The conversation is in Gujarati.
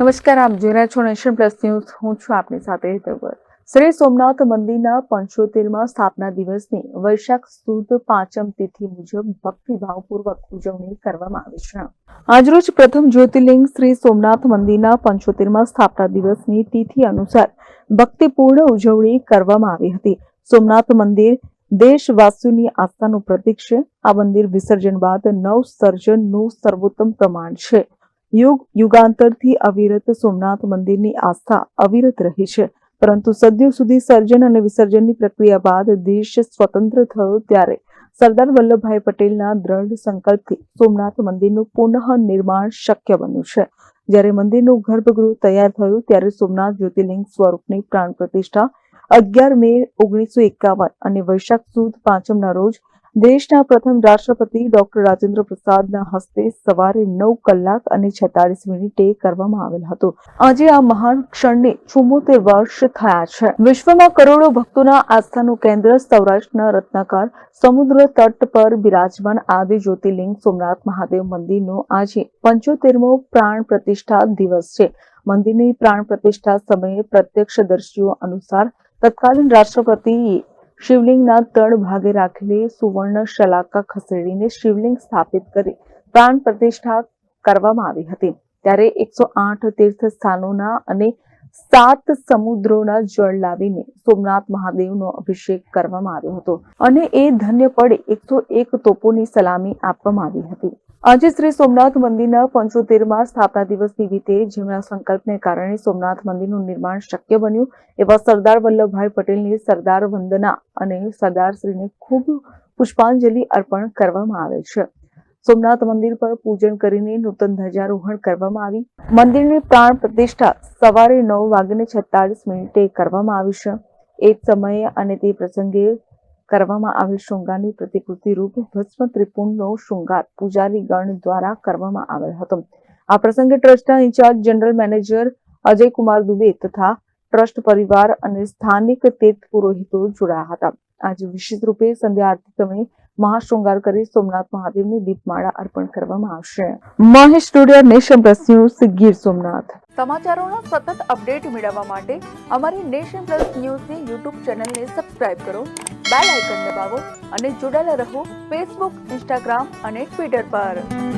નમસ્કાર, આપ જોઈ રહ્યા છો નેશન પ્લસ ન્યૂઝ. હું છું આપની સાથે હેતર શ્રી સોમનાથ મંદિરના પંચોતેરમાં સ્થાપના દિવસની વૈશાખ સુદ પાંચમ તિથિ મુજબ ભક્તિભાવપૂર્વક ઉજવણી કરવામાં આવી છે. આજરોજ પ્રથમ જ્યોતિર્લિંગ શ્રી સોમનાથ મંદિરના પંચોતેરમાં સ્થાપના દિવસની તિથિ અનુસાર ભક્તિપૂર્ણ ઉજવણી કરવામાં આવી હતી. સોમનાથ મંદિર દેશવાસીઓની આસ્થાનું પ્રતીક છે. આ મંદિર વિસર્જન બાદ નવ સર્જનનું સર્વોત્તમ પ્રમાણ છે. યુગ યુગાંતરથી અવિરત સોમનાથ મંદિરની આસ્થા અવિરત રહી છે. પરંતુ સદીઓ સુધી સર્જન અને વિસર્જનની પ્રક્રિયા બાદ દેશ સ્વતંત્ર થયો ત્યારે સરદાર વલ્લભભાઈ પટેલના દ્રઢ સંકલ્પથી સોમનાથ મંદિરનું પુનઃ નિર્માણ શક્ય બન્યું છે. જ્યારે મંદિરનું ગર્ભગૃહ તૈયાર થયું ત્યારે સોમનાથ જ્યોતિર્લિંગ સ્વરૂપની પ્રાણ પ્રતિષ્ઠા અગિયાર મે ઓગણીસો એકાવન અને વૈશાખ સુદ પાંચમના રોજ દેશના પ્રથમ રાષ્ટ્રપતિ ડોક્ટર રાજેન્દ્ર પ્રસાદના હસ્તે સવારે નવ કલાક અને છેતાલીસ મિનિટે કરવામાં આવેલ હતો. આજે આ મહાન ક્ષણને ચુમ્મોતેર વર્ષ થયા છે. વિશ્વમાં કરોડો ભક્તોના આસ્થાનું કેન્દ્ર સૌરાષ્ટ્રના રત્નાકાર સમુદ્ર તટ પર બિરાજમાન આદિ જ્યોતિર્લિંગ સોમનાથ મહાદેવ મંદિરનો આજે પંચોતેરમો પ્રાણ પ્રતિષ્ઠા દિવસ છે. મંદિરની પ્રાણ પ્રતિષ્ઠા સમયે પ્રત્યક્ષદર્શીઓ અનુસાર તત્કાલીન રાષ્ટ્રપતિએ શિવલિંગના તળ ભાગે રાખેલી સુવર્ણ શલાકા ખસેડીને શિવલિંગ સ્થાપિત કરી પ્રાણ પ્રતિષ્ઠા કરવામાં આવી હતી. ત્યારે એકસો આઠ તીર્થ સ્થાનોના અને સાત સમુદ્રોના જળ લાવીને સોમનાથ મહાદેવનો અભિષેક કરવામાં આવ્યો હતો અને એ ધન્ય પડે એકસો એક તોપોની સલામી આપવામાં આવી હતી. આજે શ્રી સોમનાથ મંદિરના પંચોતેરમાં સ્થાપના દિવસ નિમિત્તે જેમના સંકલ્પને કારણે સોમનાથ મંદિરનું નિર્માણ શક્ય બન્યું, એવા સરદાર વલ્લભભાઈ પટેલની સરદાર વંદના અને સરદારશ્રીને ખૂબ પુષ્પાંજલિ અર્પણ કરવામાં આવે છે. સોમનાથ મંદિર પર પૂજન કરીને નૂતન ધ્વજારોહણ કરવામાં આવી. મંદિરની પ્રાણ પ્રતિષ્ઠા સવારે નવ વાગીને છત્તાલીસ મિનિટે કરવામાં આવી છે. એ જ સમયે અને તે પ્રસંગે કરવામાં આવેલ શૃંગારની પ્રતિકૃતિ રૂપ ભસ્મ ત્રિપુંડનો શૃંગાર પૂજારી ગણ દ્વારા કરવામાં આવેલ હતો. આ પ્રસંગે ટ્રસ્ટના incharge general manager Ajay Kumar Dubey તથા ટ્રસ્ટ પરિવાર અને સ્થાનિક તીર્થ પુરોહિતો જોડાયા હતા. આજે વિશેષ રૂપે સંધ્યા આરતી સમયે મહાશૃંગાર કરી સોમનાથ મહાદેવને દીપમાળા અર્પણ કરવામાં આવશે. Mahesh studio nation plus news, Gir Somnath. સમાચારોના સતત અપડેટ મેળવવા માટે અમારી નેશન પ્લસ ન્યૂઝની યુટ્યુબ ચેનલને સબસ્ક્રાઇબ કરો, બેલ આઇકન દબાવો અને જોડાયેલા રહો ફેસબુક, ઇન્સ્ટાગ્રામ અને ટ્વિટર પર.